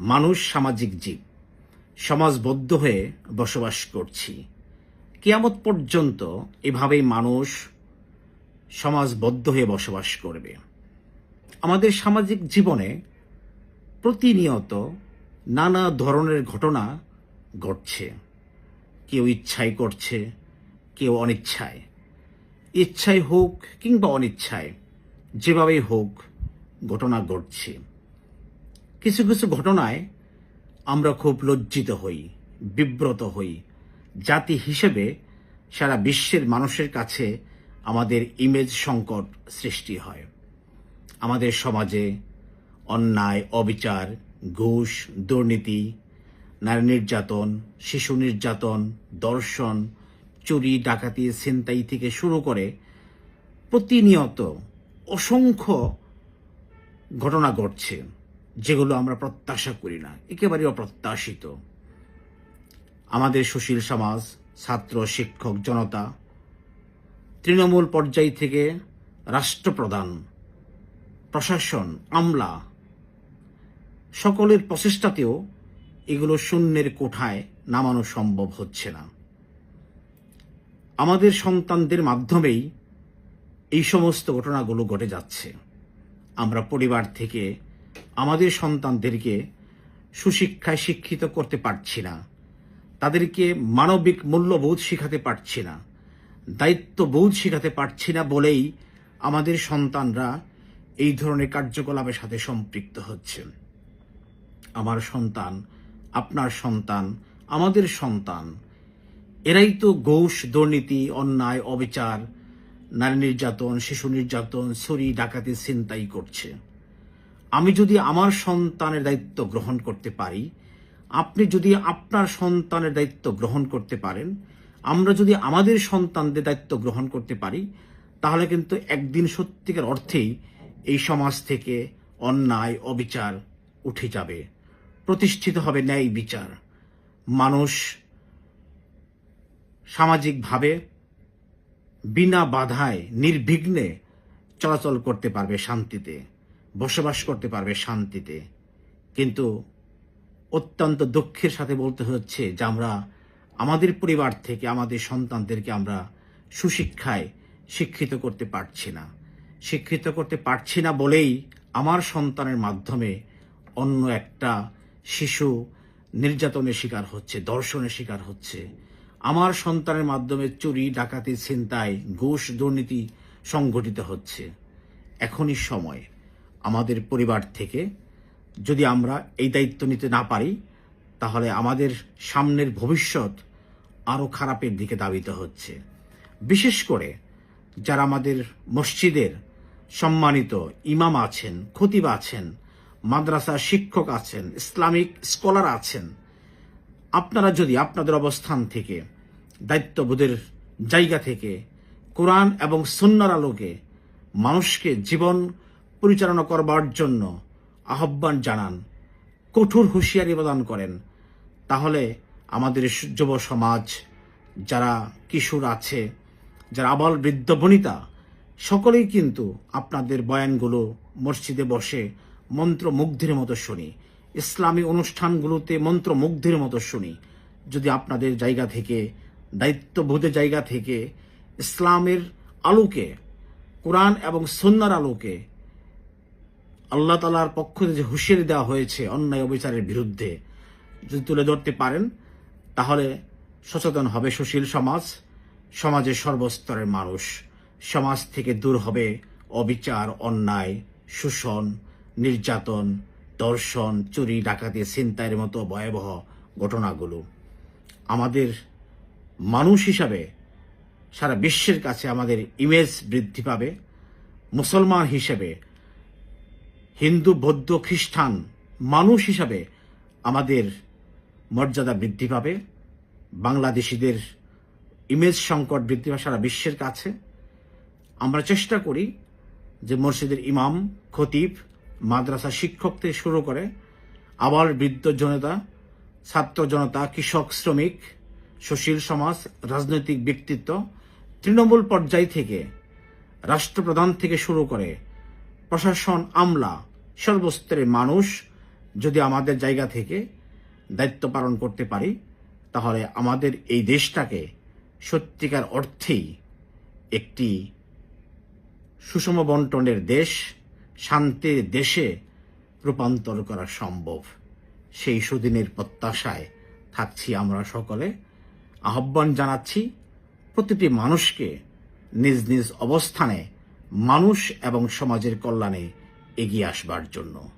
মানুষ সামাজিক জীব। সমাজবদ্ধ হয়ে বসবাস করছি। কিয়ামত পর্যন্ত এভাবেই মানুষ সমাজবদ্ধ হয়ে বসবাস করবে। আমাদের সামাজিক জীবনে প্রতিনিয়ত নানা ধরনের ঘটনা ঘটছে। কেউ ইচ্ছায় করছে, কেউ অনিচ্ছায়। ইচ্ছায় হোক কিংবা অনিচ্ছায়, যেভাবেই হোক ঘটনা ঘটছে। কিছু কিছু ঘটনায় আমরা খুব লজ্জিত হই, বিব্রত হই। জাতি হিসেবে সারা বিশ্বের মানুষের কাছে আমাদের ইমেজ সংকট সৃষ্টি হয়। আমাদের সমাজে অন্যায়, অবিচার, ঘুষ, দুর্নীতি, নারী নির্যাতন, শিশু নির্যাতন, দর্শন, চুরি, ডাকাতি, ছিনতাই থেকে শুরু করে প্রতিনিয়ত অসংখ্য ঘটনা ঘটছে। যেগুলো আমরা প্রত্যাশা করি না, একেবারে অপ্রত্যাশিত। আমাদের সুশীল সমাজ, ছাত্র, শিক্ষক, জনতা, তৃণমূল পর্যায় থেকে রাষ্ট্রপ্রধান, প্রশাসন, আমলা, সকলের প্রচেষ্টাতেও এগুলো শূন্যের কোঠায় নামানো সম্ভব হচ্ছে না। আমাদের সন্তানদের মাধ্যমেই এই সমস্ত ঘটনাগুলো ঘটে যাচ্ছে। আমরা পরিবার থেকে আমাদের সন্তানদেরকে সুশিক্ষায় শিক্ষিত করতে পারছি না। তাদেরকে মানবিক মূল্যবোধ শিখাতে পারছি না। দায়িত্ববোধ শিখাতে পারছি না বলেই আমাদের সন্তানরা এই ধরনের কার্যকলাপের সাথে সম্পৃক্ত হচ্ছে। আমার সন্তান, আপনার সন্তান, আমাদের সন্তান, এরাই তো ঘুষ, দুর্নীতি, অন্যায়, অবিচার, নারী নির্যাতন, শিশু নির্যাতন ছুরি ডাকাতি, ছিনতাই করছে। আমি যদি আমার সন্তানের দায়িত্ব গ্রহণ করতে পারি, আপনি যদি আপনার সন্তানের দায়িত্ব গ্রহণ করতে পারেন, আমরা যদি আমাদের সন্তানদের দায়িত্ব গ্রহণ করতে পারি, তাহলে কিন্তু একদিন সত্যিকার অর্থেই এই সমাজ থেকে অন্যায়, অবিচার উঠে যাবে। প্রতিষ্ঠিত হবে ন্যায় বিচার। মানুষ সামাজিকভাবে বিনা বাধায়, নির্বিঘ্নে চলাচল করতে পারবে শান্তিতে। বসবাস করতে পারবে শান্তিতে। কিন্তু অত্যন্ত দুঃখের সাথে বলতে হচ্ছে যে আমরা আমাদের পরিবার থেকে আমাদের সন্তানদেরকে আমরা সুশিক্ষায় শিক্ষিত করতে পারছি না। শিক্ষিত করতে পারছি না বলেই আমার সন্তানের মাধ্যমে অন্য একটা শিশু নির্যাতনের শিকার হচ্ছে, দর্শনের শিকার হচ্ছে। আমার সন্তানের মাধ্যমে চুরি, ডাকাতি, ছিনতাই, ঘুষ, দুর্নীতি সংঘটিত হচ্ছে। এখনই সময়। আমাদের পরিবার থেকে, যদি আমরা এই দায়িত্ব নিতে না পারি, তাহলে আমাদের সামনের ভবিষ্যৎ আরও খারাপের দিকে দাবিত হচ্ছে। বিশেষ করে যারা আমাদের মসজিদের সম্মানিত ইমাম আছেন, খতিব আছেন, মাদ্রাসা শিক্ষক আছেন, ইসলামিক স্কলার আছেন, আপনারা যদি আপনাদের অবস্থান থেকে, দায়িত্ববোধের জায়গা থেকে, কোরআন এবং সুন্নার আলোকে মানুষকে জীবন পরিচালনা করবার জন্য আহ্বান জানান, কঠোর হুঁশিয়ারি প্রদান করেন। তাহলে আমাদের যুব সমাজ, যারা কিশোর আছে, যারা আবাল বৃদ্ধ বনিতা, সকলেই কিন্তু আপনাদের বয়ানগুলো মসজিদে বসে মন্ত্রমুগ্ধের মতো শুনি। ইসলামী অনুষ্ঠানগুলোতে মন্ত্রমুগ্ধের মতো শুনি। যদি আপনাদের জায়গা থেকে, দায়িত্ববোধের জায়গা থেকে ইসলামের আলোকে, কোরআন এবং সন্ন্যার আলোকে আল্লাহ তালার পক্ষ থেকে যে হুঁশিয়ারি দেওয়া হয়েছে অন্যায় অবিচারের বিরুদ্ধে, যদি তুলে ধরতে পারেন, তাহলে সচেতন হবে সুশীল সমাজ, সমাজের সর্বস্তরের মানুষ। সমাজ থেকে দূর হবে অবিচার, অন্যায়, শোষণ, নির্যাতন, দর্শন, চুরি, ডাকাতি, ছিনতাইয়ের মতো ভয়াবহ ঘটনাগুলো। আমাদের মানুষ হিসাবে সারা বিশ্বের কাছে আমাদের ইমেজ বৃদ্ধি পাবে। মুসলমান হিসেবে হিন্দু, বৌদ্ধ, খ্রিস্টান মানুষ হিসাবে আমাদের মর্যাদা বৃদ্ধি পাবে। বাংলাদেশিদের ইমেজ সংকট বৃদ্ধি পাবে সারা বিশ্বের কাছে। আমরা চেষ্টা করি যে মসজিদের ইমাম, খতিব মাদ্রাসা শিক্ষক থেকে শুরু করে আবার বৃদ্ধ জনতা, ছাত্র জনতা, কৃষক, শ্রমিক, সুশীল সমাজ, রাজনৈতিক ব্যক্তিত্ব তৃণমূল পর্যায় থেকে রাষ্ট্রপ্রধান থেকে শুরু করে প্রশাসন, আমলা সর্বস্তরের মানুষ যদি আমাদের জায়গা থেকে দায়িত্ব পালন করতে পারি, তাহলে আমাদের এই দেশটাকে সত্যিকার অর্থেই একটি সুষম বন্টনের দেশ, শান্তির দেশে রূপান্তর করা সম্ভব। সেই সুদিনের প্রত্যাশায় থাকছি আমরা সকলে। আহ্বান জানাচ্ছি প্রতিটি মানুষকে নিজ নিজ অবস্থানে মানুষ এবং সমাজের কল্যাণে এগিয়ে আসবার জন্য।